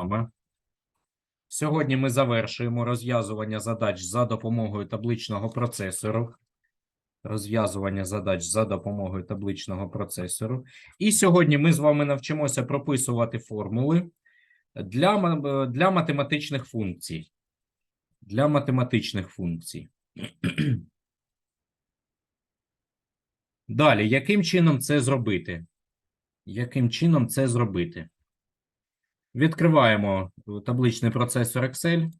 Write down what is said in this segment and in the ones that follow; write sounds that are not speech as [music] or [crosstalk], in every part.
вами. Сьогодні ми завершуємо розв'язування задач за допомогою табличного процесору. Розв'язування задач за допомогою табличного процесору. І сьогодні ми з вами навчимося прописувати формули для, для математичних функцій. Для математичних функцій. Далі, яким чином це зробити? Яким чином це зробити? Відкриваємо табличний процесор Excel.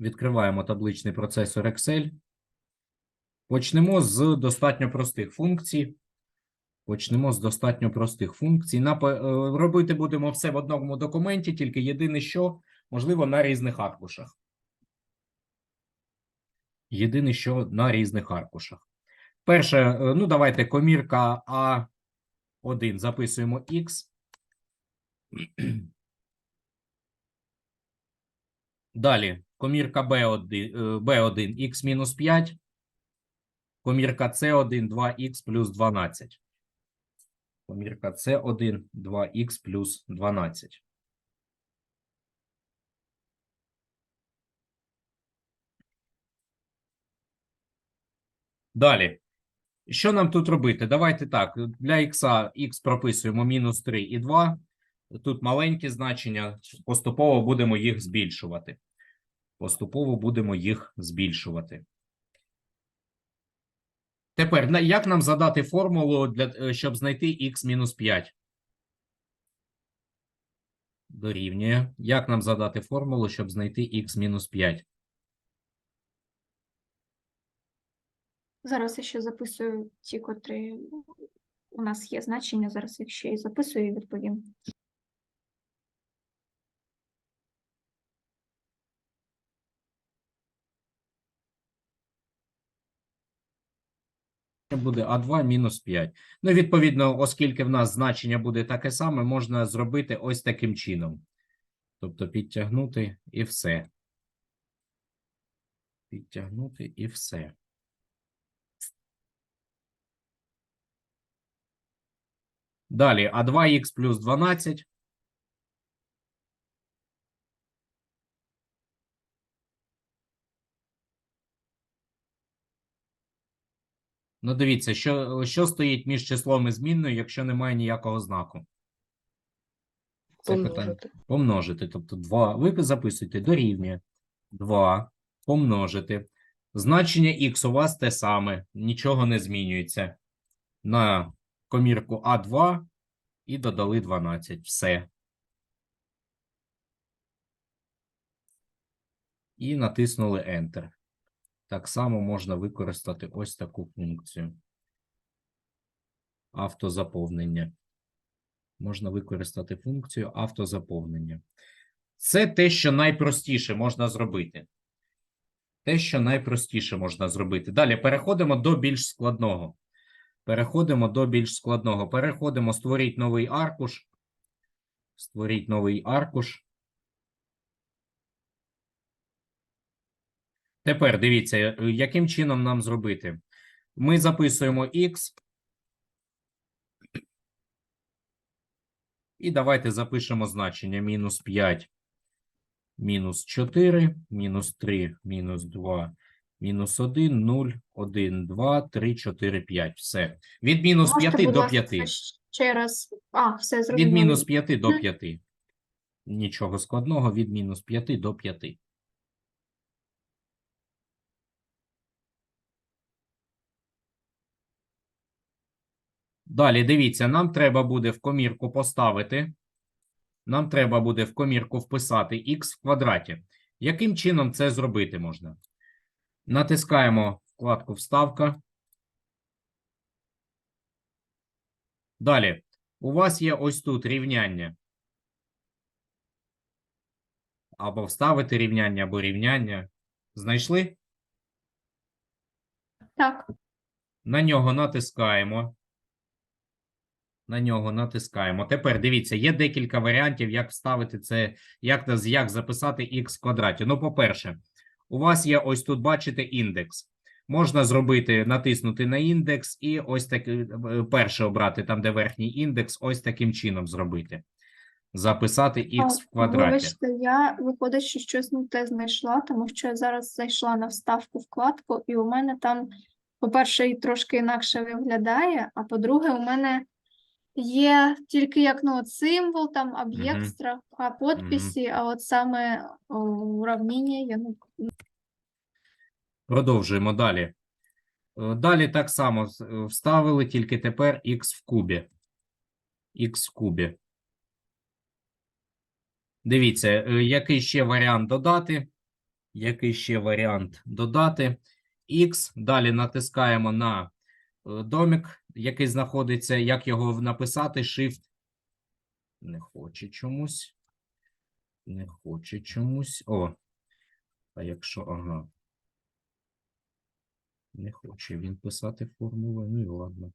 Відкриваємо табличний процесор Excel. Почнемо з достатньо простих функцій. Почнемо з достатньо простих функцій. Е, Робити будемо все в одному документі, тільки єдине, що можливо на різних аркушах. Єдине, що на різних аркушах. Перше, е, ну давайте комірка А1 записуємо X. [clears throat] Далі комірка B1, е, B1 x мінус 5. Комірка C1 2x плюс 12. Комірка C1 2x плюс 12. Далі. Що нам тут робити? Давайте так. Для x x прописуємо мінус 3 і 2. Тут маленькі значення. Поступово будемо їх збільшувати. Поступово будемо їх збільшувати. Тепер, як нам задати формулу, для, е, щоб знайти x мінус 5? Дорівнює. Як нам задати формулу, щоб знайти x мінус 5? Зараз я ще записую ті, котрі у нас є значення. Зараз їх ще і записую і відповім. Буде А2 мінус 5. Ну, відповідно, оскільки в нас значення буде таке саме, можна зробити ось таким чином. Тобто підтягнути і все. Підтягнути і все. Далі А2х плюс 12. Ну, дивіться, що, що стоїть між числом і змінною, якщо немає ніякого знаку. Це питання. Помножити. Помножити. Тобто 2. Ви записуєте дорівнює 2 помножити. Значення х у вас те саме, нічого не змінюється. На комірку А2 і додали 12. Все. І натиснули Enter. Так само можна використати ось таку функцію. Автозаповнення. Можна використати функцію автозаповнення. Це те, що найпростіше можна зробити. Те, що найпростіше можна зробити. Далі переходимо до більш складного. Переходимо до більш складного. Переходимо, створіть новий аркуш. Створіть новий аркуш. Тепер дивіться, яким чином нам зробити. Ми записуємо x. І давайте запишемо значення мінус 5, мінус 4, мінус 3, мінус 2, мінус 1, 0, 1, 2, 3, 4, 5. Все. Від мінус Можете, 5 до 5. Ще раз. А, все Від мінус 5 до 5. Нічого складного, від мінус 5 до 5. Далі, дивіться, нам треба буде в комірку поставити. Нам треба буде в комірку вписати х в квадраті. Яким чином це зробити можна? Натискаємо вкладку Вставка. Далі. У вас є ось тут рівняння. Або вставити рівняння, або рівняння. Знайшли? Так, На нього натискаємо. На нього натискаємо. Тепер дивіться, є декілька варіантів, як вставити це, як, як записати х в квадраті. Ну, по-перше, у вас є ось тут, бачите, індекс. Можна зробити, натиснути на індекс і ось таке перше обрати, там, де верхній індекс, ось таким чином зробити. записати х в квадраті. Вибачте, я виходить, що щось не те знайшла, тому що я зараз зайшла на вставку вкладку, і у мене там, по-перше, трошки інакше виглядає, а по-друге, у мене є тільки як ну, от символ, там об'єкт, Мгм. строка подписі, а от саме о, уравнення я ну, Продовжуємо далі. Е, Далі так само з- е, вставили, тільки тепер х в кубі. х в кубі. Дивіться, е, який ще варіант додати. Який ще варіант додати. Х. Далі натискаємо на е, домик, який знаходиться. Як його написати? Shift. Не хоче чомусь. Не хоче чомусь. О. А якщо, ага. Не хоче він писати формули. Ну і ладно.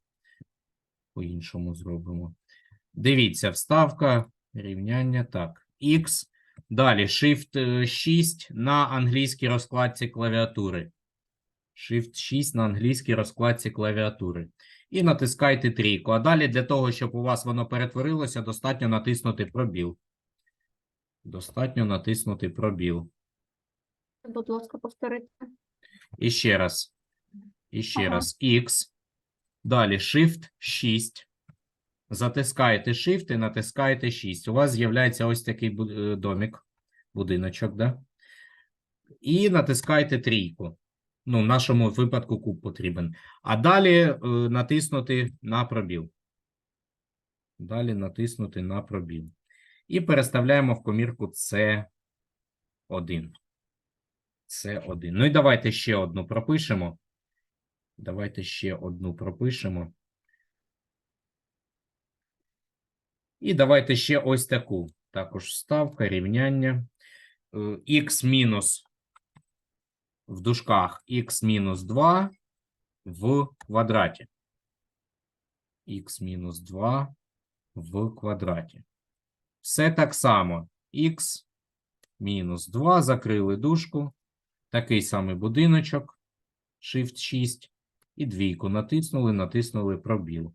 По-іншому зробимо. Дивіться, вставка, рівняння. Так. X. Далі Shift е, 6 на англійській розкладці клавіатури. Shift 6 на англійській розкладці клавіатури. І натискайте трійку. А далі для того, щоб у вас воно перетворилося, достатньо натиснути пробіл. Достатньо натиснути пробіл. будь ласка, повторити. І ще раз. І ще Ага. раз. X. Далі Shift 6. Затискаєте Shift і натискаєте 6. У вас з'являється ось такий е, домик, будиночок, да? І натискаєте трійку. Ну, в нашому випадку куб потрібен. А далі е, натиснути на пробіл. Далі натиснути на пробіл. І переставляємо в комірку C1. С1. Ну і давайте ще одну пропишемо. Давайте ще одну пропишемо. І давайте ще ось таку. Також вставка, рівняння. Х мінус в дужках х мінус 2 в квадраті. х мінус 2 в квадраті. Все так само. х мінус 2 закрили дужку. Такий самий будиночок. Shift 6. І двійку натиснули, натиснули пробіл.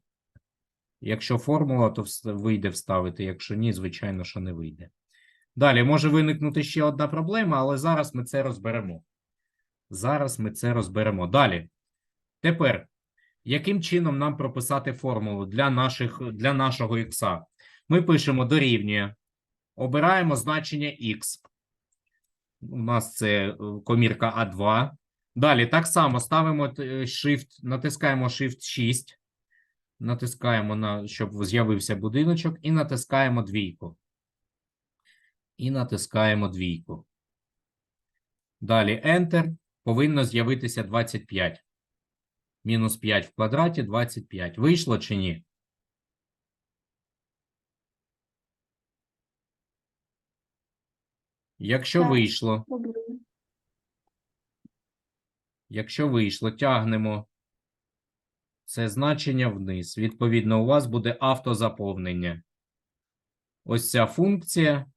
Якщо формула, то вийде вставити. Якщо ні, звичайно, що не вийде. Далі може виникнути ще одна проблема, але зараз ми це розберемо. Зараз ми це розберемо. Далі. Тепер, яким чином нам прописати формулу для, наших, для нашого х? Ми пишемо дорівнює. Обираємо значення х. У нас це е, комірка А2. Далі так само ставимо е, Shift, натискаємо Shift 6. Натискаємо на, щоб з'явився будиночок, і натискаємо двійку. І натискаємо двійку. Далі Enter. Повинно з'явитися 25. Мінус 5 в квадраті 25. Вийшло чи ні? Якщо вийшло. Якщо вийшло, тягнемо це значення вниз. Відповідно, у вас буде автозаповнення. Ось ця функція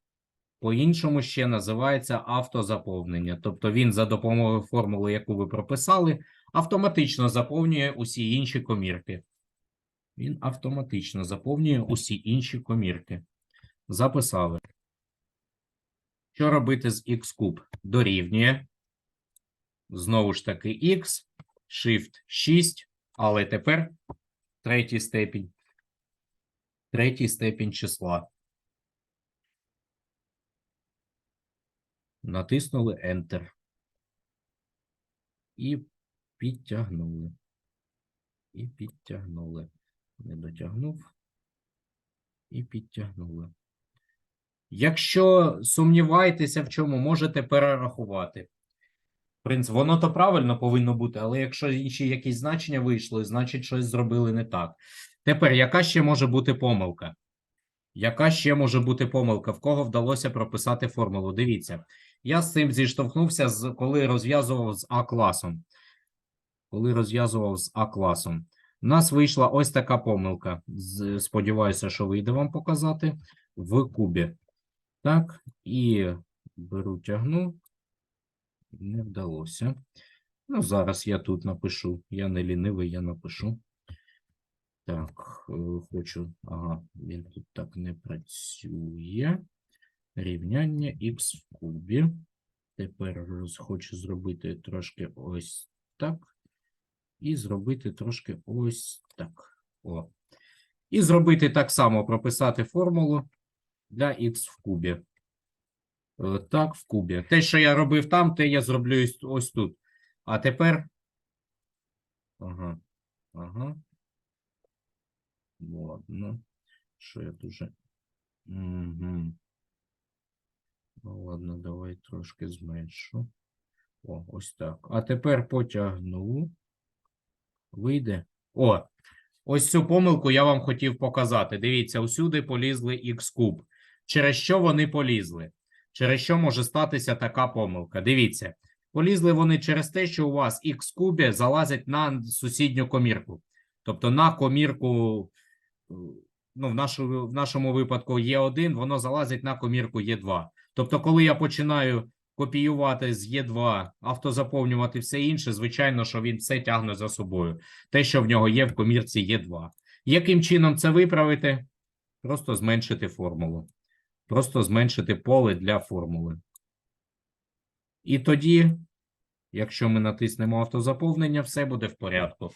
по-іншому ще називається автозаповнення. Тобто він за допомогою формули, яку ви прописали, автоматично заповнює усі інші комірки. Він автоматично заповнює усі інші комірки. Записали. Що робити з х куб? Дорівнює. Знову ж таки x, Shift 6, але тепер третій степінь. Третій степінь числа. Натиснули Enter. І підтягнули. І підтягнули. Не дотягнув. І підтягнули. Якщо сумніваєтеся в чому, можете перерахувати. В принципі, воно то правильно повинно бути, але якщо інші якісь значення вийшли, значить щось зробили не так. Тепер, яка ще може бути помилка? Яка ще може бути помилка? В кого вдалося прописати формулу? Дивіться, я з цим зіштовхнувся, коли розв'язував з А-класом. Коли розв'язував з А-класом. У нас вийшла ось така помилка. Сподіваюся, що вийде вам показати в кубі. Так, і беру, тягну. Не вдалося. Ну, зараз я тут напишу. Я не лінивий, я напишу. Так, е, хочу. Ага, він тут так не працює. Рівняння х в кубі. Тепер хочу зробити трошки ось так. І зробити трошки ось так. О. І зробити так само, прописати формулу для х в кубі. Е, Так, в кубі. Те, що я робив там, те я зроблю ось- тут. А тепер. Ага. Ага. Ладно. Що я дуже. Угу. Ну, ладно, давай трошки зменшу. О, ось так. А тепер потягну. Вийде. О, ось цю помилку я вам хотів показати. Дивіться, усюди полізли х куб. Через що вони полізли? Через що може статися така помилка? Дивіться, полізли вони через те, що у вас х кубі залазять на сусідню комірку. Тобто на комірку, е, ну, в, нашу, в нашому випадку є 1 воно залазить на комірку Є2. Тобто, коли я починаю копіювати з Є2, автозаповнювати все інше, звичайно, що він все тягне за собою. Те, що в нього є в комірці Є2. Яким чином це виправити? Просто зменшити формулу. Просто зменшити поле для формули. І тоді, якщо ми натиснемо автозаповнення, все буде в порядку.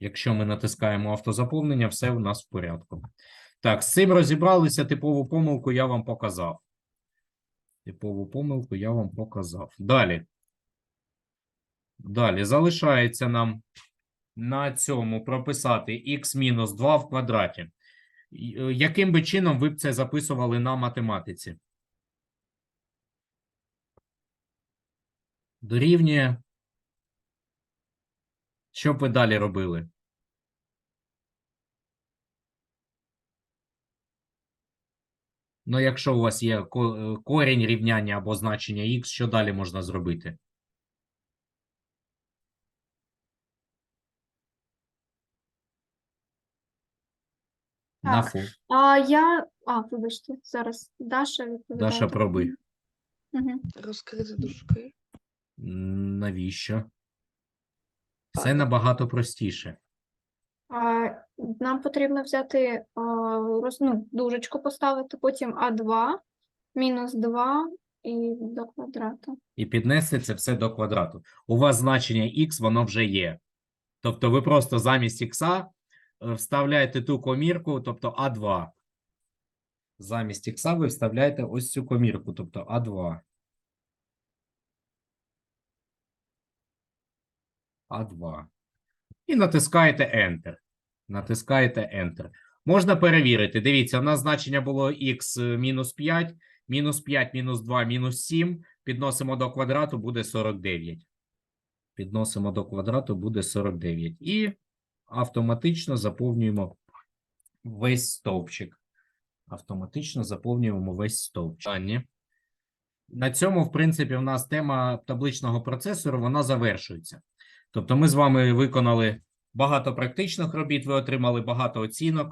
Якщо ми натискаємо автозаповнення, все у нас в порядку. Так, з цим розібралися. Типову помилку я вам показав. Типову помилку я вам показав. Далі. Далі залишається нам на цьому прописати х-2 в квадраті. Е, Яким би чином ви б це записували на математиці? Дорівнює. Що б ви далі робили? Ну, якщо у вас є е, корінь рівняння або значення х, що далі можна зробити? На фу. А я. А, вибачте, зараз Даша відповідає. Даша, пробуй. Угу. Розкрити дужки. Навіщо? Все набагато простіше. Нам потрібно взяти ну, дужечку поставити, потім А2, мінус 2 і до квадрату. І піднести це все до квадрату. У вас значення х, воно вже є. Тобто ви просто замість х вставляєте ту комірку, тобто А2. Замість х ви вставляєте ось цю комірку, тобто А2. А2. І натискаєте Enter. Натискаєте Enter. Можна перевірити. Дивіться, у нас значення було х мінус 5, мінус 5, мінус 2, мінус 7. Підносимо до квадрату, буде 49. Підносимо до квадрату, буде 49. І автоматично заповнюємо весь стовпчик. Автоматично заповнюємо весь стовпчик. На цьому, в принципі, в нас тема табличного процесору вона завершується. Тобто, ми з вами виконали багато практичних робіт, ви отримали багато оцінок.